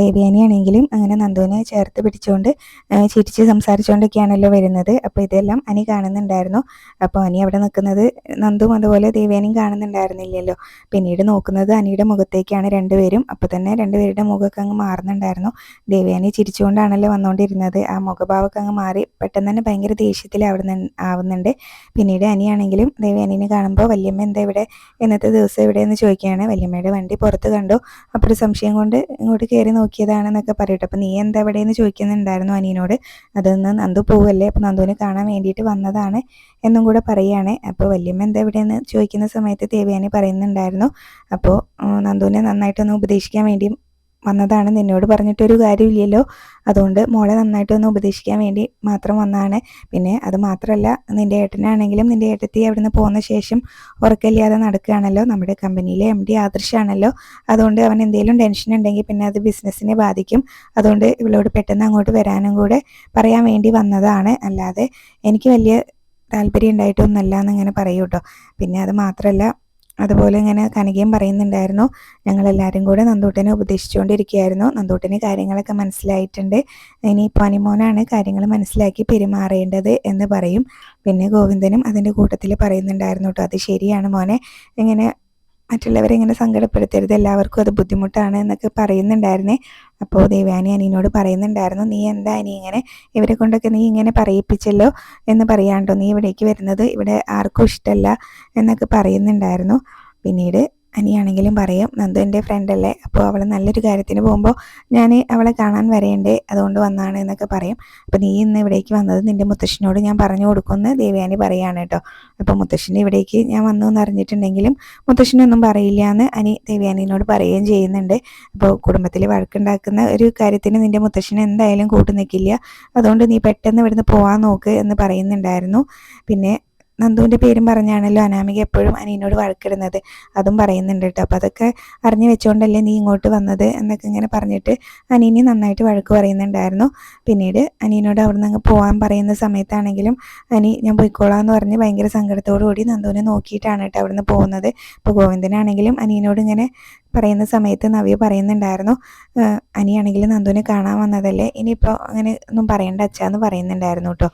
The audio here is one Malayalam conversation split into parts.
ദേവയാനിയാണെങ്കിലും അങ്ങനെ നന്ദുവിനെ ചേർത്ത് പിടിച്ചുകൊണ്ട് ചിരിച്ച് സംസാരിച്ചുകൊണ്ടൊക്കെയാണല്ലോ വരുന്നത്. അപ്പോൾ ഇതെല്ലാം അനി കാണുന്നുണ്ടായിരുന്നു. അപ്പോൾ അനി അവിടെ നിൽക്കുന്നത് നന്ദും അതുപോലെ ദേവ്യാനിയും കാണുന്നുണ്ടായിരുന്നില്ലല്ലോ. പിന്നീട് നോക്കുന്നത് അനിയുടെ മുഖത്തേക്കാണ് രണ്ടുപേരും. അപ്പോൾ തന്നെ രണ്ടുപേരുടെ മുഖമൊക്കെ അങ്ങ് മാറുന്നുണ്ടായിരുന്നു. ദേവയാനി ചിരിച്ചുകൊണ്ടാണല്ലോ വന്നുകൊണ്ടിരുന്നത്. ആ മുഖഭാവമൊക്കെ അങ്ങ് മാറി പെട്ടെന്ന് തന്നെ ഭയങ്കര ദേഷ്യത്തിൽ അവിടെ ആവുന്നുണ്ട്. പിന്നീട് അനിയാണെങ്കിലും ദേവ്യാനിനെ കാണുമ്പോൾ വല്യമ്മ എന്താ ഇവിടെ? ഇന്നത്തെ ദിവസം എവിടെയെന്ന് ചോദിക്കുകയാണ്. വല്യമ്മയുടെ വണ്ടി പുറത്ത് കണ്ടു. അപ്പോൾ ഒരു സംശയം കൊണ്ട് ഇങ്ങോട്ട് കയറി നോക്കിയതാണെന്നൊക്കെ പറയട്ടെ. അപ്പോൾ നീ എന്താ എവിടെയെന്ന് ചോദിക്കുന്നുണ്ടായിരുന്നു അനിയനോട്. അതൊന്ന് നന്ദു പോവല്ലേ? അപ്പോൾ നന്ദുവിനെ കാണാൻ വേണ്ടിയിട്ട് വന്നതാണ് എന്നും കൂടെ പറയുകയാണ്. അപ്പോൾ വല്യമ്മ എന്താ എവിടെയെന്ന് ചോദിക്കുന്ന സമയത്ത് ദേവയാനി പറയുന്നുണ്ടായിരുന്നു. അപ്പോൾ നന്ദുവിനെ നന്നായിട്ടൊന്ന് ഉപദേശിക്കാൻ വേണ്ടി വന്നതാണ്. നിന്നോട് പറഞ്ഞിട്ടൊരു കാര്യമില്ലല്ലോ. അതുകൊണ്ട് മോളെ നന്നായിട്ട് ഒന്ന് ഉപദേശിക്കാൻ വേണ്ടി മാത്രം വന്നതാണ്. പിന്നെ അത് മാത്രമല്ല നിന്റെ ഏട്ടനാണെങ്കിലും നിന്റെ ഏട്ടത്തി അവിടുന്ന് പോകുന്ന ശേഷം ഉറക്കമില്ലാതെ നടക്കുകയാണല്ലോ. നമ്മുടെ കമ്പനിയിലെ എം ഡി ആദർശാണല്ലോ. അതുകൊണ്ട് അവൻ എന്തെങ്കിലും ടെൻഷൻ ഉണ്ടെങ്കിൽ പിന്നെ അത് ബിസിനസ്സിനെ ബാധിക്കും. അതുകൊണ്ട് ഇവളോട് പെട്ടെന്ന് അങ്ങോട്ട് വരാനും കൂടെ പറയാൻ വേണ്ടി വന്നതാണ്. അല്ലാതെ എനിക്ക് വലിയ താല്പര്യം ഉണ്ടായിട്ടൊന്നുമല്ല എന്നിങ്ങനെ പറയൂ കേട്ടോ പിന്നെ അത് മാത്രമല്ല അതുപോലെ ഇങ്ങനെ കനകയും പറയുന്നുണ്ടായിരുന്നു. ഞങ്ങളെല്ലാവരും കൂടെ നന്ദൂട്ടനെ ഉപദേശിച്ചുകൊണ്ടിരിക്കുകയായിരുന്നു. നന്ദൂട്ടന് കാര്യങ്ങളൊക്കെ മനസ്സിലായിട്ടുണ്ട്. ഇനിയിപ്പോൾ അനിമോനാണ് കാര്യങ്ങൾ മനസ്സിലാക്കി പെരുമാറേണ്ടത് എന്ന് പറയും. പിന്നെ ഗോവിന്ദനും അതിന്റെ കൂട്ടത്തിൽ പറയുന്നുണ്ടായിരുന്നു കേട്ടോ അത് ശരിയാണ് മോനെ. ഇങ്ങനെ മറ്റുള്ളവരെ ഇങ്ങനെ സങ്കടപ്പെടുത്തരുത്. എല്ലാവർക്കും അത് ബുദ്ധിമുട്ടാണ് എന്നൊക്കെ പറയുന്നുണ്ടായിരുന്നേ. അപ്പോൾ ദേവ്യാനി അനിയനോട് പറയുന്നുണ്ടായിരുന്നു നീ എന്താ അനി ഇങ്ങനെ ഇവരെ കൊണ്ടൊക്കെ നീ ഇങ്ങനെ പറയിപ്പിച്ചല്ലോ എന്ന് പറയാണ്ടോ? നീ ഇവിടേക്ക് വരുന്നത് ഇവിടെ ആർക്കും ഇഷ്ടമല്ല എന്നൊക്കെ പറയുന്നുണ്ടായിരുന്നു. പിന്നീട് അനിയാണെങ്കിലും പറയും. നന്ദു എന്റെ ഫ്രണ്ടല്ലേ അപ്പോൾ അവൾ നല്ലൊരു കാര്യത്തിന് പോകുമ്പോൾ ഞാൻ അവളെ കാണാൻ വരേണ്ടേ? അതുകൊണ്ട് വന്നാണ് എന്നൊക്കെ പറയും. അപ്പോൾ നീ ഇന്ന് ഇവിടേക്ക് വന്നത് നിന്റെ മുത്തശ്ശനോട് ഞാൻ പറഞ്ഞു കൊടുക്കുമെന്ന് ദേവയാനി പറയുകയാണ് കേട്ടോ. അപ്പോൾ മുത്തശ്ശന് ഇവിടേക്ക് ഞാൻ വന്നു എന്ന് അറിഞ്ഞിട്ടുണ്ടെങ്കിലും മുത്തശ്ശനൊന്നും പറയില്ല എന്ന് അനി ദേവയാനിനോട് പറയുകയും ചെയ്യുന്നുണ്ട്. അപ്പോൾ കുടുംബത്തിൽ വഴക്കുണ്ടാക്കുന്ന ഒരു കാര്യത്തിന് നിന്റെ മുത്തശ്ശന് എന്തായാലും കൂട്ടു നിൽക്കില്ല അതുകൊണ്ട് നീ പെട്ടെന്ന് ഇവിടുന്ന് പോകാൻ നോക്ക് എന്ന് പറയുന്നുണ്ടായിരുന്നു. പിന്നെ നന്ദുവിന്റെ പേരും പറഞ്ഞാണല്ലോ അനാമിക എപ്പോഴും അനിയനോട് വഴക്കിടുന്നത്. അതും പറയുന്നുണ്ട് കേട്ടോ. അപ്പോൾ അതൊക്കെ അറിഞ്ഞു വെച്ചുകൊണ്ടല്ലേ നീ ഇങ്ങോട്ട് വന്നത് എന്നൊക്കെ ഇങ്ങനെ പറഞ്ഞിട്ട് അനിയനെ നന്നായിട്ട് വഴക്ക് പറയുന്നുണ്ടായിരുന്നു. പിന്നീട് അനിയനോട് അവിടെ നിന്ന് പോകാൻ പറയുന്ന സമയത്താണെങ്കിലും അനി ഞാൻ പോയിക്കോളാം എന്ന് പറഞ്ഞ് ഭയങ്കര സങ്കടത്തോടു കൂടി നന്ദുവിനെ നോക്കിയിട്ടാണ് കേട്ടോ അവിടുന്ന് പോകുന്നത്. ഇപ്പോൾ ഗോവിന്ദനാണെങ്കിലും അനിയനോട് ഇങ്ങനെ പറയുന്ന സമയത്ത് നവ്യ പറയുന്നുണ്ടായിരുന്നു "ആഹ് അനിയാണെങ്കിലും നന്ദുവിനെ കാണാൻ വന്നതല്ലേ? ഇനിയിപ്പോൾ അങ്ങനെ ഒന്നും പറയണ്ട അച്ഛാന്ന് പറയുന്നുണ്ടായിരുന്നു കേട്ടോ.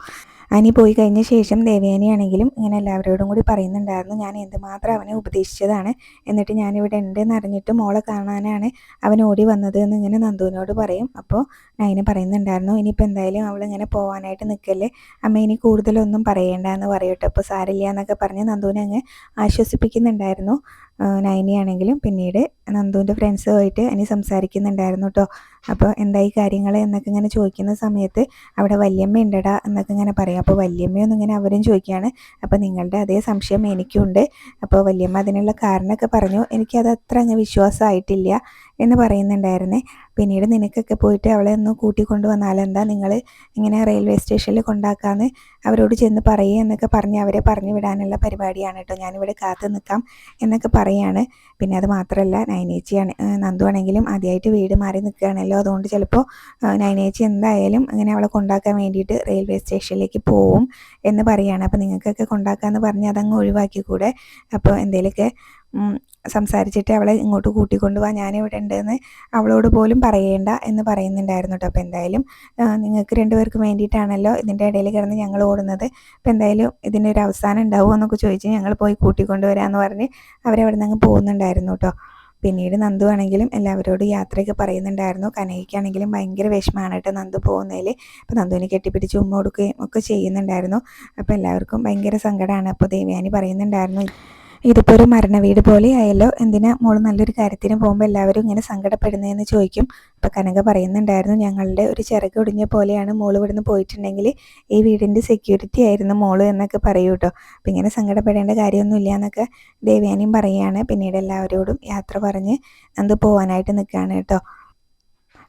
അനി പോയി കഴിഞ്ഞ ശേഷം ദേവയാനിയാണെങ്കിലും ഇങ്ങനെ എല്ലാവരോടും കൂടി പറയുന്നുണ്ടായിരുന്നു ഞാൻ എന്തുമാത്രം അവനെ ഉപദേശിച്ചതാണ്? എന്നിട്ട് ഞാനിവിടെ ഉണ്ട് എന്നറിഞ്ഞിട്ട് മോളെ കാണാനാണ് അവൻ ഓടി വന്നത് എന്ന് ഇങ്ങനെ നന്ദുവിനോട് പറയും. അപ്പോൾ നയന പറയുന്നുണ്ടായിരുന്നു ഇനിയിപ്പോൾ എന്തായാലും അവൾ ഇങ്ങനെ പോകാനായിട്ട് നിൽക്കല്ലേ അമ്മ ഇനി കൂടുതലൊന്നും പറയേണ്ട എന്ന് പറയട്ടെ. അപ്പോൾ സാരില്ല എന്നൊക്കെ പറഞ്ഞ് നന്ദുവിനെ അങ്ങ് ആശ്വസിപ്പിക്കുന്നുണ്ടായിരുന്നു. ആ, നയനിയാണെങ്കിലും പിന്നീട് നന്ദുവിന്റെ ഫ്രണ്ട്സുമായിട്ട് ഇനി സംസാരിക്കുന്നുണ്ടായിരുന്നു കേട്ടോ അപ്പോൾ എന്തായി കാര്യങ്ങൾ എന്നൊക്കെ ഇങ്ങനെ ചോദിക്കുന്ന സമയത്ത് അവിടെ വല്യമ്മ ഉണ്ടടാ എന്നൊക്കെ ഇങ്ങനെ പറയും. അപ്പോൾ വല്യമ്മയൊന്നും ഇങ്ങനെ അവരും ചോദിക്കുകയാണ്. അപ്പോൾ നിങ്ങളുടെ അതേ സംശയം എനിക്കുണ്ട്. അപ്പോൾ വല്യമ്മ അതിനുള്ള കാരണമൊക്കെ പറഞ്ഞു. എനിക്കത് അത്ര അങ്ങ് വിശ്വാസമായിട്ടില്ല എന്ന് പറയുന്നുണ്ടായിരുന്നേ. പിന്നീട് നിനക്കൊക്കെ പോയിട്ട് അവളെ ഒന്ന് കൂട്ടിക്കൊണ്ട് വന്നാലെന്താ നിങ്ങൾ ഇങ്ങനെ റെയിൽവേ സ്റ്റേഷനിൽ കൊണ്ടാക്കാന്ന് അവരോട് ചെന്ന് പറയുക എന്നൊക്കെ പറഞ്ഞ് അവരെ പറഞ്ഞു വിടാനുള്ള പരിപാടിയാണ് കേട്ടോ. ഞാനിവിടെ കാത്തു നിൽക്കാം എന്നൊക്കെ പറയാണ്. പിന്നെ അത് മാത്രമല്ല നയനേച്ചിയാണ് ഏഹ് നന്ദു ആണെങ്കിലും ആദ്യമായിട്ട് വീട് മാറി നിൽക്കുകയാണല്ലോ. അതുകൊണ്ട് ചിലപ്പോൾ നയനേച്ചി എന്തായാലും അങ്ങനെ അവളെ കൊണ്ടാക്കാൻ വേണ്ടിയിട്ട് റെയിൽവേ സ്റ്റേഷനിലേക്ക് പോവും എന്ന് പറയുകയാണ് അപ്പോൾ നിങ്ങൾക്കൊക്കെ കൊണ്ടാക്കാമെന്ന് പറഞ്ഞ് അതങ്ങ് ഒഴിവാക്കി കൂടെ അപ്പോൾ എന്തെങ്കിലുമൊക്കെ സംസാരിച്ചിട്ട് അവളെ ഇങ്ങോട്ട് കൂട്ടിക്കൊണ്ട് പോവാൻ ഞാനിവിടെ ഉണ്ടെന്ന് അവളോട് പോലും പറയേണ്ട എന്ന് പറയുന്നുണ്ടായിരുന്നു കേട്ടോ അപ്പോൾ എന്തായാലും നിങ്ങൾക്ക് രണ്ടുപേർക്കും വേണ്ടിയിട്ടാണല്ലോ ഇതിന്റെ ഇടയിൽ കിടന്ന് ഞങ്ങൾ ഓടുന്നത്. അപ്പോൾ എന്തായാലും ഇതിനൊരു അവസാനം ഉണ്ടാവുമോ എന്നൊക്കെ ചോദിച്ച് ഞങ്ങൾ പോയി കൂട്ടിക്കൊണ്ടുവരാമെന്ന് പറഞ്ഞ് അവരവിടെ നിന്ന് അങ്ങ് പോകുന്നുണ്ടായിരുന്നു കേട്ടോ പിന്നീട് നന്ദു ആണെങ്കിലും എല്ലാവരോടും യാത്രയൊക്കെ പറയുന്നുണ്ടായിരുന്നു. കനകയ്ക്കാണെങ്കിലും ഭയങ്കര വിഷമമാണ് കേട്ടോ നന്ദു പോകുന്നതിൽ അപ്പോൾ നന്ദുവിനെ കെട്ടിപ്പിടിച്ച് ഉമ്മ കൊടുക്കുകയും ഒക്കെ ചെയ്യുന്നുണ്ടായിരുന്നു. അപ്പോൾ എല്ലാവർക്കും ഭയങ്കര സങ്കടമാണ്. അപ്പോൾ ദേവയാനി പറയുന്നുണ്ടായിരുന്നു ഇതിപ്പോൾ ഒരു മരണ വീട് പോലെ ആയല്ലോ എന്തിനാ മോൾ നല്ലൊരു കാര്യത്തിന് പോകുമ്പോൾ എല്ലാവരും ഇങ്ങനെ സങ്കടപ്പെടുന്നതെന്ന് ചോദിക്കും. അപ്പോൾ കനക പറയുന്നുണ്ടായിരുന്നു ഞങ്ങളുടെ ഒരു ചിറക് ഒടിഞ്ഞ പോലെയാണ് മോൾ ഇവിടുന്ന് പോയിട്ടുണ്ടെങ്കിൽ ഈ വീടിന്റെ സെക്യൂരിറ്റി ആയിരുന്നു മോൾ എന്നൊക്കെ പറയൂ കേട്ടോ. അപ്പം ഇങ്ങനെ സങ്കടപ്പെടേണ്ട കാര്യമൊന്നുമില്ല എന്നൊക്കെ ദേവയാനിയും പറയുകയാണ്. പിന്നീട് എല്ലാവരോടും യാത്ര പറഞ്ഞ് നന്ദു പോകാനായിട്ട് നിൽക്കുകയാണ് കേട്ടോ.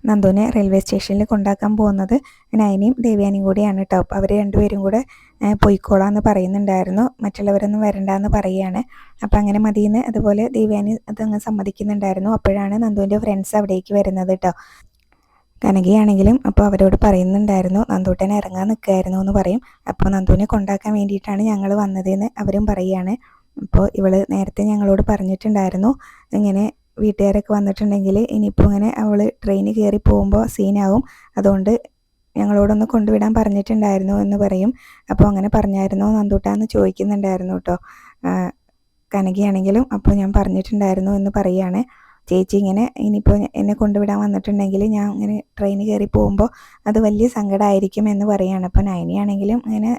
നന്ദുവിനെ റെയിൽവേ സ്റ്റേഷനിൽ കൊണ്ടാക്കാൻ പോകുന്നത് നയനിയും ദേവ്യാനിയും കൂടിയാണ് കേട്ടോ അവർ രണ്ടുപേരും കൂടെ പോയിക്കോളാം എന്ന് പറയുന്നുണ്ടായിരുന്നു. മറ്റുള്ളവരൊന്നും വരണ്ടെന്ന് പറയുകയാണ്. അപ്പോൾ അങ്ങനെ മതിയെന്ന് അതുപോലെ ദേവയാനി അതങ്ങ് സമ്മതിക്കുന്നുണ്ടായിരുന്നു. അപ്പോഴാണ് നന്ദുവിന്റെ ഫ്രണ്ട്സ് അവിടേക്ക് വരുന്നത് കേട്ടോ കനകയാണെങ്കിലും അപ്പോൾ അവരോട് പറയുന്നുണ്ടായിരുന്നു നന്ദൂട്ടൻ ഇറങ്ങാൻ നിൽക്കുകയായിരുന്നു എന്ന് പറയും. അപ്പോൾ നന്ദുവിനെ കൊണ്ടാക്കാൻ വേണ്ടിയിട്ടാണ് ഞങ്ങൾ വന്നതെന്ന് അവരും പറയുകയാണ്. അപ്പോൾ ഇവൾ നേരത്തെ ഞങ്ങളോട് പറഞ്ഞിട്ടുണ്ടായിരുന്നു. ഇങ്ങനെ വീട്ടുകാരൊക്കെ വന്നിട്ടുണ്ടെങ്കിൽ ഇനിയിപ്പോൾ ഇങ്ങനെ അവൾ ട്രെയിനിൽ കയറി പോകുമ്പോൾ സീനാവും അതുകൊണ്ട് ഞങ്ങളോടൊന്ന് കൊണ്ടുവിടാൻ പറഞ്ഞിട്ടുണ്ടായിരുന്നു എന്ന് പറയും. അപ്പോൾ അങ്ങനെ പറഞ്ഞായിരുന്നോ. നന്ദൂട്ടാന്ന് ചോദിക്കുന്നുണ്ടായിരുന്നു കേട്ടോ കനകയാണെങ്കിലും അപ്പോൾ ഞാൻ പറഞ്ഞിട്ടുണ്ടായിരുന്നു എന്ന് പറയുകയാണ് ചേച്ചി ഇങ്ങനെ ഇനിയിപ്പോൾ എന്നെ കൊണ്ടുവിടാൻ വന്നിട്ടുണ്ടെങ്കിൽ ഞാൻ ഇങ്ങനെ ട്രെയിൻ കയറി പോകുമ്പോൾ അത് വലിയ സങ്കടമായിരിക്കും എന്ന് പറയുകയാണ് അപ്പോൾ നയനിയാണെങ്കിലും അങ്ങനെ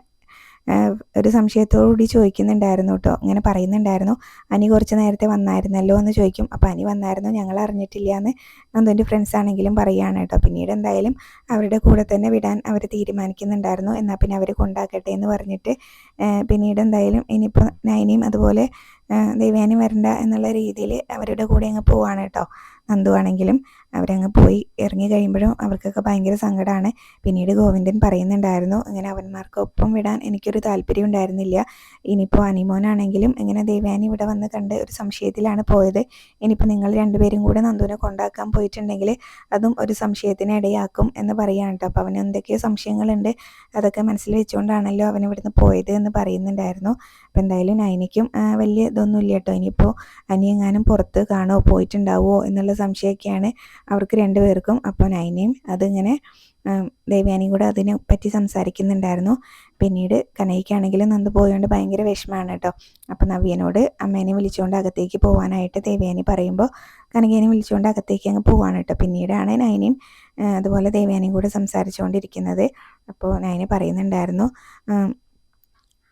ഒരു സംശയത്തോടുകൂടി ചോദിക്കുന്നുണ്ടായിരുന്നു കേട്ടോ. ഇങ്ങനെ പറയുന്നുണ്ടായിരുന്നു. അനി കുറച്ച് നേരത്തെ വന്നായിരുന്നല്ലോ എന്ന് ചോദിക്കും. അപ്പോൾ അനി വന്നായിരുന്നു. ഞങ്ങൾ അറിഞ്ഞിട്ടില്ല എന്ന് നന്ദുവിന്റെ ഫ്രണ്ട്സ് ആണെങ്കിലും പറയുകയാണ് കേട്ടോ. പിന്നീട് എന്തായാലും അവരുടെ കൂടെ തന്നെ വിടാൻ അവർ തീരുമാനിക്കുന്നുണ്ടായിരുന്നു. എന്നാൽ പിന്നെ അവർ കൊണ്ടാക്കട്ടെ എന്ന് പറഞ്ഞിട്ട് പിന്നീട് എന്തായാലും ഇനിയിപ്പോൾ നൈനിയും അതുപോലെ ദേവയാനി വരണ്ട എന്നുള്ള രീതിയിൽ അവരുടെ കൂടെ അങ്ങ് പോവാണ് കേട്ടോ. നന്ദു ആണെങ്കിലും അവരങ്ങ് പോയി ഇറങ്ങി കഴിയുമ്പോഴും അവർക്കൊക്കെ ഭയങ്കര സങ്കടമാണ് പിന്നീട് ഗോവിന്ദൻ പറയുന്നുണ്ടായിരുന്നു ഇങ്ങനെ അവന്മാർക്ക് ഒപ്പം വിടാൻ എനിക്കൊരു താല്പര്യം ഉണ്ടായിരുന്നില്ല. ഇനിയിപ്പോൾ അനിമോനാണെങ്കിലും ഇങ്ങനെ ദേവയാനി ഇവിടെ വന്ന് കണ്ട് ഒരു സംശയത്തിലാണ് പോയത്. ഇനിയിപ്പോൾ നിങ്ങൾ രണ്ടുപേരും കൂടെ നന്ദുവിനെ കൊണ്ടാക്കാൻ പോയിട്ടുണ്ടെങ്കിൽ അതും ഒരു സംശയത്തിന് ഇടയാക്കും എന്ന് പറയുകയാണ് കേട്ടോ. അപ്പോൾ അവന് എന്തൊക്കെയോ സംശയങ്ങളുണ്ട്. അതൊക്കെ മനസ്സിൽ വെച്ചുകൊണ്ടാണല്ലോ അവൻ ഇവിടുന്ന് പോയത് എന്ന് പറയുന്നുണ്ടായിരുന്നു. അപ്പോൾ എന്തായാലും നൈനിക്കും വലിയ ഇതൊന്നുമില്ല കേട്ടോ ഇനിയിപ്പോൾ അനിയെങ്ങാനും പുറത്ത് കാണുമോ പോയിട്ടുണ്ടാവുമോ എന്നുള്ള സംശയമൊക്കെയാണ് അവർക്ക് രണ്ടുപേർക്കും. അപ്പോൾ നൈനയും അതിങ്ങനെ ദേവ്യാനിയും കൂടെ അതിനെ പറ്റി സംസാരിക്കുന്നുണ്ടായിരുന്നു. പിന്നീട് കനയ്ക്കാണെങ്കിലും നന്ദു പോയതുകൊണ്ട് ഭയങ്കര വിഷമമാണ് കേട്ടോ. അപ്പോൾ നവ്യനോട് അമ്മേനെ വിളിച്ചുകൊണ്ട് അകത്തേക്ക് പോകാനായിട്ട് ദേവ്യാനി പറയുമ്പോൾ കനകേനെ വിളിച്ചുകൊണ്ട് അകത്തേക്ക് അങ്ങ് പോവാണ് കേട്ടോ. പിന്നീടാണ് നൈനയും അതുപോലെ ദേവ്യാനിയും കൂടെ സംസാരിച്ചുകൊണ്ടിരിക്കുന്നത്. അപ്പോൾ നൈന പറയുന്നുണ്ടായിരുന്നു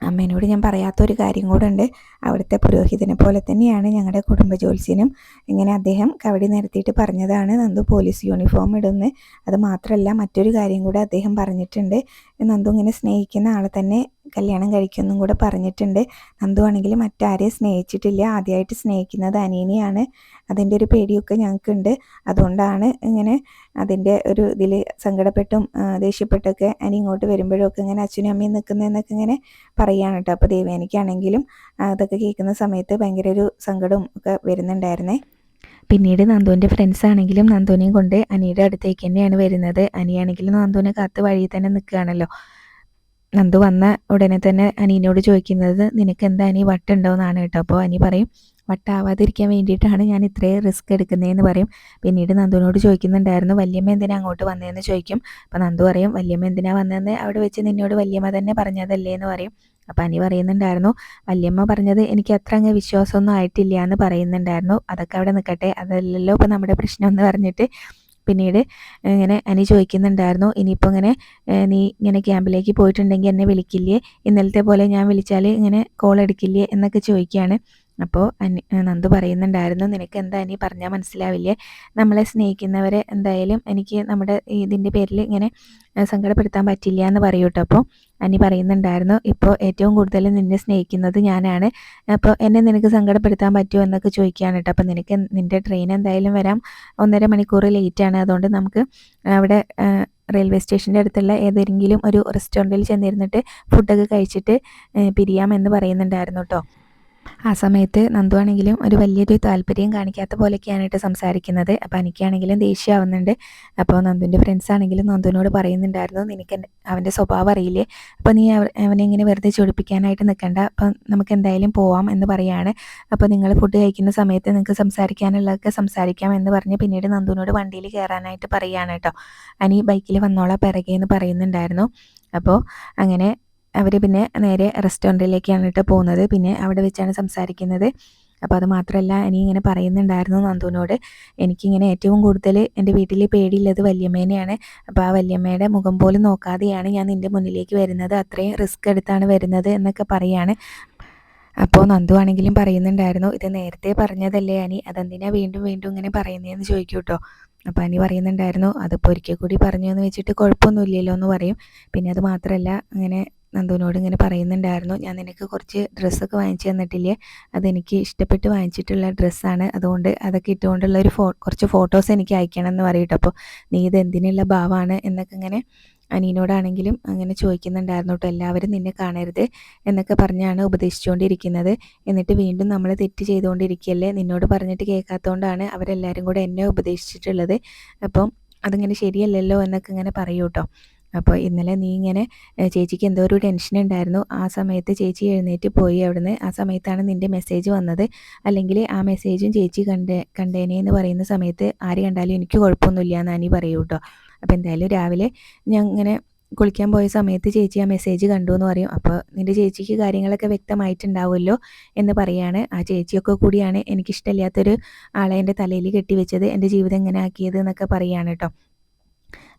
അമ്മേനോട് ഞാൻ പറയാത്തൊരു കാര്യം കൂടെ അവിടുത്തെ പുരോഹിതനെ പോലെ തന്നെയാണ് ഞങ്ങളുടെ കുടുംബ ജോത്സ്യനും ഇങ്ങനെ അദ്ദേഹം കവടി നിരത്തിയിട്ട് പറഞ്ഞതാണ് നന്ദു പോലീസ് യൂണിഫോം ഇടുന്ന്. അത് മാത്രമല്ല മറ്റൊരു കാര്യം കൂടെ അദ്ദേഹം പറഞ്ഞിട്ടുണ്ട്. നന്ദു ഇങ്ങനെ സ്നേഹിക്കുന്ന ആളെ തന്നെ കല്യാണം കഴിക്കുമെന്നും കൂടെ പറഞ്ഞിട്ടുണ്ട്. നന്ദു ആണെങ്കിൽ മറ്റാരെയും സ്നേഹിച്ചിട്ടില്ല. ആദ്യമായിട്ട് സ്നേഹിക്കുന്നത് അനീനെയാണ്. അതിന്റെ ഒരു പേടിയൊക്കെ ഞങ്ങൾക്കുണ്ട്. അതുകൊണ്ടാണ് ഇങ്ങനെ അതിന്റെ ഒരു ഇതിൽ സങ്കടപ്പെട്ടും ദേഷ്യപ്പെട്ടൊക്കെ അനി ഇങ്ങോട്ട് വരുമ്പോഴൊക്കെ ഇങ്ങനെ അച്ഛനും അമ്മയും നിൽക്കുന്നതെന്നൊക്കെ ഇങ്ങനെ പറയുകയാണ് കേട്ടോ. അപ്പോൾ ദേവേനിക്കാണെങ്കിലും അതൊക്കെ കേൾക്കുന്ന സമയത്ത് ഭയങ്കര ഒരു സങ്കടവും ഒക്കെ വരുന്നുണ്ടായിരുന്നേ. പിന്നീട് നന്ദുവിന്റെ ഫ്രണ്ട്സ് ആണെങ്കിലും നന്ദുവിനെയും കൊണ്ട് അനിയുടെ അടുത്തേക്ക് തന്നെയാണ് വരുന്നത്. അനിയാണെങ്കിലും നന്ദുവിനെ കാത്ത് വഴി തന്നെ നിൽക്കുകയാണല്ലോ. നന്ദു വന്ന ഉടനെ തന്നെ അനീനോട് ചോദിക്കുന്നത് നിനക്ക് എന്താ അനി വട്ടുണ്ടോ എന്നാണ് കേട്ടോ? അപ്പോൾ അനി പറയും വട്ടാവാതിരിക്കാൻ വേണ്ടിയിട്ടാണ് ഞാൻ ഇത്രയും റിസ്ക് എടുക്കുന്നതെന്ന് പറയും. പിന്നീട് നന്ദുവിനോട് ചോദിക്കുന്നുണ്ടായിരുന്നു വല്യമ്മ എന്തിനാ അങ്ങോട്ട് വന്നതെന്ന് ചോദിക്കും. അപ്പോൾ നന്ദു പറയും വല്യമ്മ എന്തിനാ വന്നതെന്ന് അവിടെ വെച്ച് നിന്നോട് വല്യമ്മ തന്നെ പറഞ്ഞതല്ലേ എന്ന് പറയും. അപ്പം അനി പറയുന്നുണ്ടായിരുന്നു വല്യമ്മ പറഞ്ഞത് എനിക്ക് അത്ര അങ്ങ് വിശ്വാസമൊന്നും ആയിട്ടില്ല എന്ന് പറയുന്നുണ്ടായിരുന്നു. അതൊക്കെ അവിടെ നിൽക്കട്ടെ അതല്ലല്ലോ ഇപ്പം നമ്മുടെ പ്രശ്നം എന്ന് പറഞ്ഞിട്ട് പിന്നീട് ഇങ്ങനെ അനി ചോദിക്കുന്നുണ്ടായിരുന്നു ഇനിയിപ്പോൾ ഇങ്ങനെ നീ ഇങ്ങനെ ക്യാമ്പിലേക്ക് പോയിട്ടുണ്ടെങ്കിൽ എന്നെ വിളിക്കില്ലേ? ഇന്നലത്തെ പോലെ ഞാൻ വിളിച്ചാൽ ഇങ്ങനെ കോൾ എടുക്കില്ലേ? എന്നൊക്കെ ചോദിക്കുകയാണ്. അപ്പോൾ അനി നന്ദു പറയുന്നുണ്ടായിരുന്നു നിനക്ക് എന്താ അനി പറഞ്ഞാൽ മനസ്സിലാവില്ലേ? നമ്മളെ സ്നേഹിക്കുന്നവരെ എന്തായാലും എനിക്ക് നമ്മുടെ ഇതിന്റെ പേരിൽ ഇങ്ങനെ സങ്കടപ്പെടുത്താൻ പറ്റില്ല എന്ന് പറയൂട്ടോ. അപ്പോൾ അനി പറയുന്നുണ്ടായിരുന്നു ഇപ്പോൾ ഏറ്റവും കൂടുതൽ നിന്നെ സ്നേഹിക്കുന്നത് ഞാനാണ്. അപ്പോൾ എന്നെ നിനക്ക് സങ്കടപ്പെടുത്താൻ പറ്റുമോ എന്നൊക്കെ ചോദിക്കുകയാണ് കേട്ടോ. അപ്പോൾ നിനക്ക് നിന്റെ ട്രെയിൻ എന്തായാലും വരാം. ഒന്നര മണിക്കൂർ ലേറ്റാണ് അതുകൊണ്ട് നമുക്ക് അവിടെ റെയിൽവേ സ്റ്റേഷന്റെ അടുത്തുള്ള ഏതെങ്കിലും ഒരു റെസ്റ്റോറന്റിൽ ചെന്നിരുന്നിട്ട് ഫുഡൊക്കെ കഴിച്ചിട്ട് പിരിയാമെന്ന് പറയുന്നുണ്ടായിരുന്നു കേട്ടോ. ആ സമയത്ത് നന്ദു ആണെങ്കിലും ഒരു വലിയൊരു താല്പര്യം കാണിക്കാത്ത പോലെയൊക്കെയാണ് സംസാരിക്കുന്നത്. അപ്പോൾ എനിക്കാണെങ്കിലും ദേഷ്യമാവുന്നുണ്ട് അപ്പോൾ നന്ദുവിന്റെ ഫ്രണ്ട്സ് ആണെങ്കിലും നന്ദുവിനോട് പറയുന്നുണ്ടായിരുന്നു. നിനക്ക് അവന്റെ സ്വഭാവം അറിയില്ലേ? അപ്പോൾ നീ അവനെ ഇങ്ങനെ വെറുതെ ചൊടിപ്പിക്കാനായിട്ട് നിൽക്കണ്ട. അപ്പോൾ നമുക്ക് എന്തായാലും പോവാം എന്ന് പറയാണ്. അപ്പോൾ നിങ്ങൾ ഫുഡ് കഴിക്കുന്ന സമയത്ത് നിങ്ങൾക്ക് സംസാരിക്കാനുള്ളതൊക്കെ സംസാരിക്കാം എന്ന് പറഞ്ഞ് പിന്നീട് നന്ദുവിനോട് വണ്ടിയിൽ കയറാനായിട്ട് പറയുകയാണ് കേട്ടോ. അനി ബൈക്കിൽ വന്നോളാം പിറകെ എന്ന് പറയുന്നുണ്ടായിരുന്നു. അപ്പോൾ അങ്ങനെ അവർ പിന്നെ നേരെ റെസ്റ്റോറന്റിലേക്കാണ് കേട്ടോ പോകുന്നത്. പിന്നെ അവിടെ വെച്ചാണ് സംസാരിക്കുന്നത്. അപ്പോൾ അത് മാത്രമല്ല ഇനി ഇങ്ങനെ പറയുന്നുണ്ടായിരുന്നു നന്ദുവിനോട്. എനിക്കിങ്ങനെ ഏറ്റവും കൂടുതൽ എന്റെ വീട്ടിൽ പേടിയുള്ളത് വല്യമ്മേനെയാണ്. അപ്പോൾ ആ വല്യമ്മയുടെ മുഖം പോലും നോക്കാതെയാണ് ഞാൻ നിന്റെ മുന്നിലേക്ക് വരുന്നത്. അത്രയും റിസ്ക് എടുത്താണ് വരുന്നത് എന്നൊക്കെ പറയാണ്. അപ്പോൾ നന്ദു ആണെങ്കിലും പറയുന്നുണ്ടായിരുന്നു ഇത് നേരത്തെ പറഞ്ഞതല്ലേ അനി? അതെന്തിനാ വീണ്ടും വീണ്ടും ഇങ്ങനെ പറയുന്നതെന്ന് ചോദിക്കൂ കേട്ടോ അപ്പോൾ അനി പറയുന്നുണ്ടായിരുന്നു അതിപ്പോൾ ഒരിക്കൽ കൂടി പറഞ്ഞു എന്ന് വെച്ചിട്ട് കുഴപ്പമൊന്നുമില്ലല്ലോ എന്ന് പറയും. പിന്നെ അത് മാത്രമല്ല അങ്ങനെ നന്ദുവിനോട് ഇങ്ങനെ പറയുന്നുണ്ടായിരുന്നു. ഞാൻ നിനക്ക് കുറച്ച് ഡ്രസ്സൊക്കെ വാങ്ങിച്ചു തന്നിട്ടില്ലേ? അതെനിക്ക് ഇഷ്ടപ്പെട്ട് വാങ്ങിച്ചിട്ടുള്ള ഡ്രസ്സാണ്. അതുകൊണ്ട് അതൊക്കെ ഇട്ടുകൊണ്ടുള്ള ഒരു ഫോ കുറച്ച് ഫോട്ടോസ് എനിക്ക് അയക്കണം എന്ന് പറയട്ടെ. അപ്പോൾ നീ ഇത് എന്തിനുള്ള ഭാവമാണ് എന്നൊക്കെ ഇങ്ങനെ അനീനോടാണെങ്കിലും അങ്ങനെ ചോദിക്കുന്നുണ്ടായിരുന്നു കേട്ടോ. എല്ലാവരും നിന്നെ കാണരുത് എന്നൊക്കെ പറഞ്ഞാണ് ഉപദേശിച്ചുകൊണ്ടിരിക്കുന്നത്. എന്നിട്ട് വീണ്ടും നമ്മൾ തെറ്റ് ചെയ്തുകൊണ്ടിരിക്കുകയല്ലേ? നിന്നോട് പറഞ്ഞിട്ട് കേൾക്കാത്തതുകൊണ്ടാണ് അവരെല്ലാവരും കൂടെ എന്നെ ഉപദേശിച്ചിട്ടുള്ളത്. അപ്പം അതിങ്ങനെ ശരിയല്ലല്ലോ എന്നൊക്കെ ഇങ്ങനെ പറയൂ കേട്ടോ. അപ്പോൾ ഇന്നലെ നീ ഇങ്ങനെ ചേച്ചിക്ക് എന്തോ ഒരു ടെൻഷൻ ഉണ്ടായിരുന്നു. ആ സമയത്ത് ചേച്ചി എഴുന്നേറ്റ് പോയി അവിടുന്ന്. ആ സമയത്താണ് നിന്റെ മെസ്സേജ് വന്നത്. അല്ലെങ്കിൽ ആ മെസ്സേജും ചേച്ചി കണ്ടേ കണ്ടേനെ എന്ന് പറയുന്ന സമയത്ത് ആര് കണ്ടാലും എനിക്ക് കുഴപ്പമൊന്നുമില്ല എന്ന് അനി പറയൂ കേട്ടോ അപ്പോൾ എന്തായാലും രാവിലെ ഞാൻ ഇങ്ങനെ കുളിക്കാൻ പോയ സമയത്ത് ചേച്ചി ആ മെസ്സേജ് കണ്ടു എന്ന് പറയും. അപ്പോൾ നിന്റെ ചേച്ചിക്ക് കാര്യങ്ങളൊക്കെ വ്യക്തമായിട്ടുണ്ടാവുമല്ലോ എന്ന് പറയാണ്. ആ ചേച്ചിയൊക്കെ കൂടിയാണ് എനിക്കിഷ്ടമില്ലാത്തൊരു ആളെ എന്റെ തലയിൽ കെട്ടിവെച്ചത്. എന്റെ ജീവിതം എങ്ങനെ ആക്കിയത് എന്നൊക്കെ പറയാണ് കേട്ടോ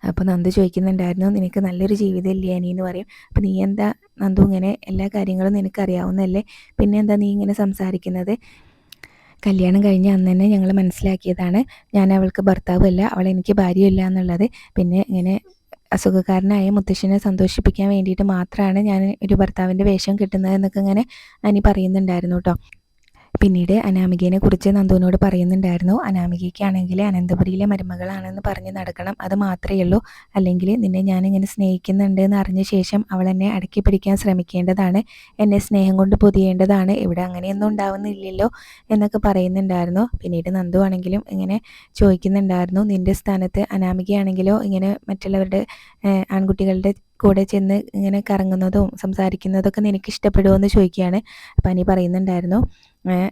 അപ്പോൾ നന്ദു ചോദിക്കുന്നുണ്ടായിരുന്നു നിനക്ക് നല്ലൊരു ജീവിതം ഇല്ലേ അനി? എന്ന് പറയും. അപ്പോൾ നീ എന്താ നന്ദു ഇങ്ങനെ എല്ലാ കാര്യങ്ങളും നിനക്കറിയാവുന്നതല്ലേ പിന്നെ എന്താ നീ ഇങ്ങനെ സംസാരിക്കുന്നത്? കല്യാണം കഴിഞ്ഞ് അന്ന് തന്നെ ഞങ്ങൾ മനസ്സിലാക്കിയതാണ്. ഞാൻ അവൾക്ക് ഭർത്താവല്ല അവൾ എനിക്ക് ഭാര്യയല്ല എന്നുള്ളത്. പിന്നെ ഇങ്ങനെ അസുഖക്കാരനായ മുത്തശ്ശനെ സന്തോഷിപ്പിക്കാൻ വേണ്ടിയിട്ട് മാത്രമാണ് ഞാൻ ഒരു ഭർത്താവിന്റെ വേഷം കിട്ടുന്നത് എന്നൊക്കെ ഇങ്ങനെ അനി പറയുന്നുണ്ടായിരുന്നു കേട്ടോ. പിന്നീട് അനാമികയെ കുറിച്ച് നന്ദുവിനോട് പറയുന്നുണ്ടായിരുന്നു. അനാമികയ്ക്കാണെങ്കിൽ അനന്തപുരിയിലെ മരുമകളാണെന്ന് പറഞ്ഞ് നടക്കണം. അത് മാത്രമേ ഉള്ളൂ. അല്ലെങ്കിൽ നിന്നെ ഞാനിങ്ങനെ സ്നേഹിക്കുന്നുണ്ട് എന്ന് അറിഞ്ഞ ശേഷം അവൾ എന്നെ അടക്കി പിടിക്കാൻ ശ്രമിക്കേണ്ടതാണ്. എന്നെ സ്നേഹം കൊണ്ട് പൊതിയേണ്ടതാണ്. ഇവിടെ അങ്ങനെയൊന്നും ഉണ്ടാവുന്നില്ലല്ലോ എന്നൊക്കെ പറയുന്നുണ്ടായിരുന്നു. പിന്നീട് നന്ദു ആണെങ്കിലും ഇങ്ങനെ ചോദിക്കുന്നുണ്ടായിരുന്നു. നിന്റെ സ്ഥാനത്ത് അനാമികയാണെങ്കിലോ ഇങ്ങനെ മറ്റുള്ളവരുടെ ആൺകുട്ടികളുടെ കൂടെ ചെന്ന് ഇങ്ങനെ കറങ്ങുന്നതും സംസാരിക്കുന്നതൊക്കെ നിനക്ക് ഇഷ്ടപ്പെടുമോ എന്ന് ചോദിക്കുകയാണ്. അപ്പം അനി പറയുന്നുണ്ടായിരുന്നു.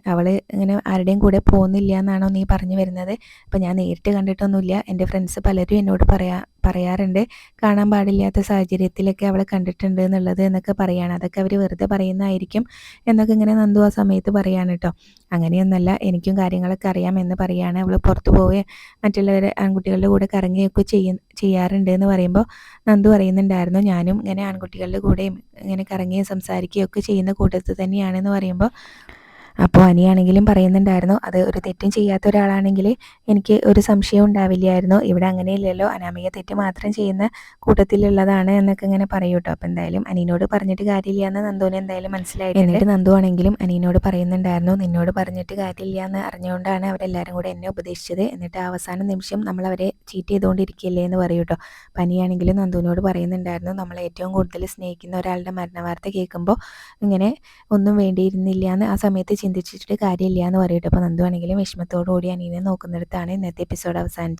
അവൾ ഇങ്ങനെ ആരുടെയും കൂടെ പോകുന്നില്ല എന്നാണോ നീ പറഞ്ഞു വരുന്നത്? അപ്പം ഞാൻ നേരിട്ട് കണ്ടിട്ടൊന്നുമില്ല. എന്റെ ഫ്രണ്ട്സ് പലരും എന്നോട് പറയാ പറയാറുണ്ട്. കാണാൻ പാടില്ലാത്ത സാഹചര്യത്തിലൊക്കെ അവളെ കണ്ടിട്ടുണ്ട് എന്നുള്ളത് എന്നൊക്കെ പറയാണ്. അതൊക്കെ അവർ വെറുതെ പറയുന്നതായിരിക്കും എന്നൊക്കെ ഇങ്ങനെ നന്ദു ആ സമയത്ത് പറയാണ് കേട്ടോ. അങ്ങനെയൊന്നല്ല എനിക്കും കാര്യങ്ങളൊക്കെ അറിയാം എന്ന് പറയാണ്. അവൾ പുറത്തു പോവുകയും മറ്റുള്ളവരെ ആൺകുട്ടികളുടെ കൂടെ കറങ്ങുകയൊക്കെ ചെയ്യ ചെയ്യാറുണ്ട് എന്ന് പറയുമ്പോൾ നന്ദു പറയുന്നുണ്ടായിരുന്നു. ഞാനും ഇങ്ങനെ ആൺകുട്ടികളുടെ കൂടെയും ഇങ്ങനെ കറങ്ങുകയും സംസാരിക്കുകയൊക്കെ ചെയ്യുന്ന കൂട്ടത്തിൽ തന്നെയാണെന്ന് പറയുമ്പോൾ അപ്പോൾ അനിയാണെങ്കിലും പറയുന്നുണ്ടായിരുന്നു അത് ഒരു തെറ്റും ചെയ്യാത്ത ഒരാളാണെങ്കിൽ എനിക്ക് ഒരു സംശയം ഉണ്ടാവില്ലായിരുന്നു. ഇവിടെ അങ്ങനെയില്ലല്ലോ. അനാമിക തെറ്റ് മാത്രം ചെയ്യുന്ന കൂട്ടത്തിലുള്ളതാണ് എന്നൊക്കെ ഇങ്ങനെ പറയൂ കേട്ടോ അപ്പോൾ എന്തായാലും അനീനോട് പറഞ്ഞിട്ട് കാര്യമില്ല എന്ന് നന്ദുവിന് എന്തായാലും മനസ്സിലായി എന്നിട്ട് നന്ദു ആണെങ്കിലും അനീനോട് പറയുന്നുണ്ടായിരുന്നു നിന്നോട് പറഞ്ഞിട്ട് കാര്യമില്ല എന്ന് അറിഞ്ഞുകൊണ്ടാണ് അവരെല്ലാവരും കൂടെ എന്നെ ഉപദേശിച്ചത്. എന്നിട്ട് അവസാന നിമിഷം നമ്മൾ അവരെ ചീറ്റ് ചെയ്തുകൊണ്ടിരിക്കില്ലേ എന്ന് പറയൂ കേട്ടോ പനിയാണെങ്കിലും നന്ദുവിനോട് പറയുന്നുണ്ടായിരുന്നു നമ്മൾ ഏറ്റവും കൂടുതൽ സ്നേഹിക്കുന്ന ഒരാളുടെ മരണവാർത്ത കേൾക്കുമ്പോൾ ഇങ്ങനെ ഒന്നും വേണ്ടിയിരുന്നില്ല എന്ന് ആ സമയത്ത് ചിന്തിച്ചിട്ട് കാര്യമില്ല എന്ന് പറയട്ടെ. അപ്പോൾ നന്ദു ആണെങ്കിലും വിഷമത്തോടു കൂടി നോക്കുന്നിടത്താണ് ഇന്നത്തെ എപ്പിസോഡ് അവസാനിച്ചത്.